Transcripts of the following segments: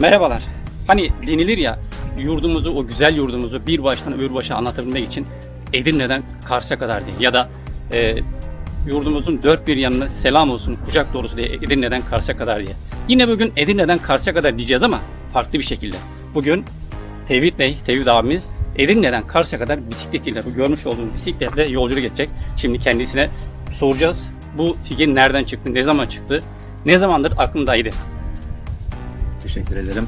Merhabalar. Hani denilir ya yurdumuzu, o güzel yurdumuzu bir baştan öbür başa anlatabilmek için Edirne'den Kars'a kadar diye ya da e, yurdumuzun dört bir yanına selam olsun kucak dolusu diye Edirne'den Kars'a kadar diye. Yine bugün Edirne'den Kars'a kadar diyeceğiz ama farklı bir şekilde. Bugün Tevhid Bey, Tevhid abimiz Edirne'den Kars'a kadar bisikletiyle, bu görmüş olduğunuz bisikletle yolculuk edecek. Şimdi kendisine soracağız. Bu fikir nereden çıktı, ne zaman çıktı, ne zamandır aklındaydı? Teşekkür ederim.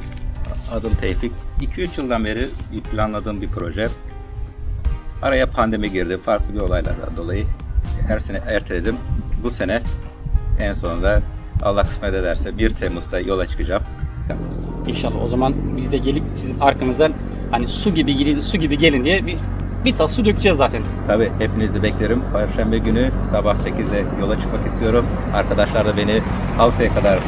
Adım Tevfik. 2-3 yıldan beri planladığım bir proje. Araya pandemi girdi. Farklı bir olaylardan dolayı her sene erteledim. Bu sene en sonunda Allah kısmet ederse 1 Temmuz'da yola çıkacağım. İnşallah o zaman biz de gelip sizin arkanızdan hani su gibi gelin, su gibi gelin diye bir bir tas su dökeceğiz zaten. Tabii hepinizi beklerim. Perşembe günü sabah 8'de yola çıkmak istiyorum. Arkadaşlar da beni Avrupa'ya kadar e,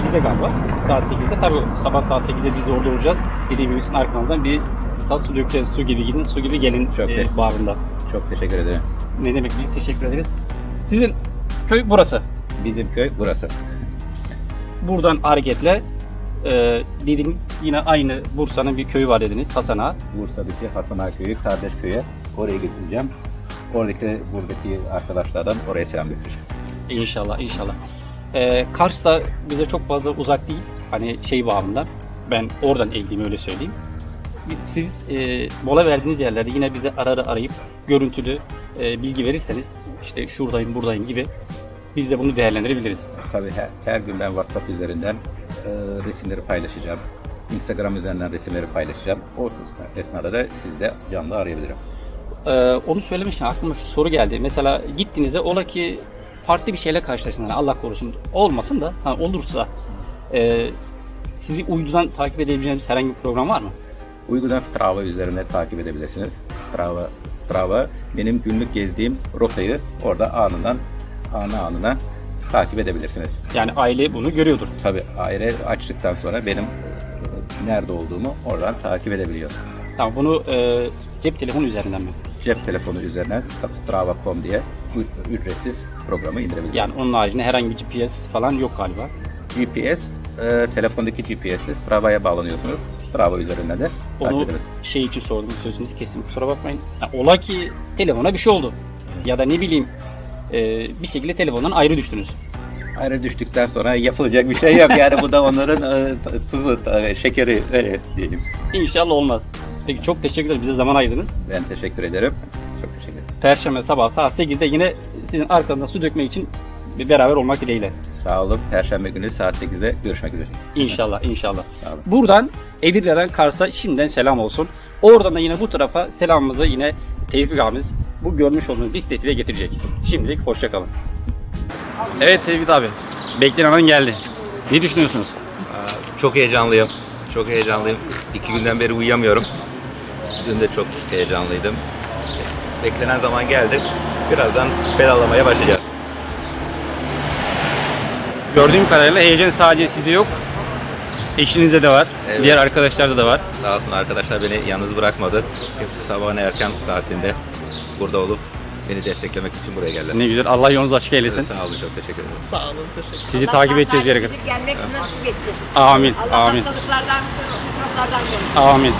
8'de galiba. Saat 8'de tabii sabah saat 8'de biz orada olacağız. Dediğim gibi sizin arkanızdan bir tas su dökeceğiz. Su gibi gidin, su gibi gelin Çok e, teşekkür- bağrında. çok teşekkür ederim. Ne demek biz teşekkür ederiz. Sizin köy burası. Bizim köy burası. Buradan hareketle e, dediğiniz yine aynı Bursa'nın bir köyü var dediniz Hasan Ağa. Bursa'daki Hasan Ağa Köyü, kardeş köyü. Oraya götüreceğim. Oradaki buradaki arkadaşlardan oraya selam götüreceğim. İnşallah inşallah. Ee, Kars da bize çok fazla uzak değil. Hani şey bağımında. Ben oradan evliyim öyle söyleyeyim. Siz e, mola verdiğiniz yerlerde yine bize ara ara arayıp görüntülü e, bilgi verirseniz işte şuradayım buradayım gibi biz de bunu değerlendirebiliriz. Tabii her, her gün ben WhatsApp üzerinden e, resimleri paylaşacağım. Instagram üzerinden resimleri paylaşacağım. O esnada da sizi de canlı arayabilirim. Ee, onu söylemişken aklıma şu soru geldi. Mesela gittiğinizde ola ki farklı bir şeyle karşılaştınız. Yani Allah korusun olmasın da ha, olursa e, sizi uydudan takip edebileceğiniz herhangi bir program var mı? Uygudan Strava üzerinden takip edebilirsiniz. Strava, Strava benim günlük gezdiğim rotayı orada anından anı anına takip edebilirsiniz. Yani aile bunu görüyordur. Tabii aile açtıktan sonra benim e, nerede olduğumu oradan takip edebiliyor. Tamam bunu e, cep telefonu üzerinden mi? Cep telefonu üzerinden strava.com diye ücretsiz programı indirebilirsiniz. Yani onun haricinde herhangi bir GPS falan yok galiba. GPS, e, telefondaki GPS'le Strava'ya bağlanıyorsunuz. Strava üzerinden de Onu şey için sordum sözünüzü kesin kusura bakmayın. Ha, ola ki telefona bir şey oldu. Ya da ne bileyim e, bir şekilde telefondan ayrı düştünüz. Ayrı düştükten sonra yapılacak bir şey yok. Yani bu da onların e, tuzu, e, şekeri öyle diyelim. İnşallah olmaz. Peki çok teşekkür ederim bize zaman ayırdınız. Ben teşekkür ederim. Çok teşekkür ederim. Perşembe sabah saat 8'de yine sizin arkanızdan su dökmek için bir beraber olmak dileğiyle. Sağ olun. Perşembe günü saat 8'de görüşmek üzere. İnşallah inşallah. Sağ olun. Buradan Edirne'den Kars'a şimdiden selam olsun. Oradan da yine bu tarafa selamımızı yine Tevfik abimiz bu görmüş olduğunuz bisikletiyle getirecek. Şimdilik hoşçakalın. Evet Tevfik abi. Beklenen an geldi. Ne düşünüyorsunuz? Çok heyecanlıyım. Çok heyecanlıyım. İki günden beri uyuyamıyorum. Dün de çok heyecanlıydım. Beklenen zaman geldi. Birazdan pedallamaya başlayacağız. Gördüğüm kadarıyla heyecan sadece sizde yok. Eşinizde de var. Evet. Diğer arkadaşlarda da var. Sağ olsun arkadaşlar beni yalnız bırakmadı. Hepsi sabahın erken saatinde burada olup beni desteklemek için buraya geldiler. Ne güzel. Allah yolunuzu açık eylesin. Sağ olun çok teşekkür ederim. Sizi takip edeceğiz yere kadar. Gelmek nasip etsin. Amin. Allah Amin. hastalıklardan, hastalıklardan korusun. Amin.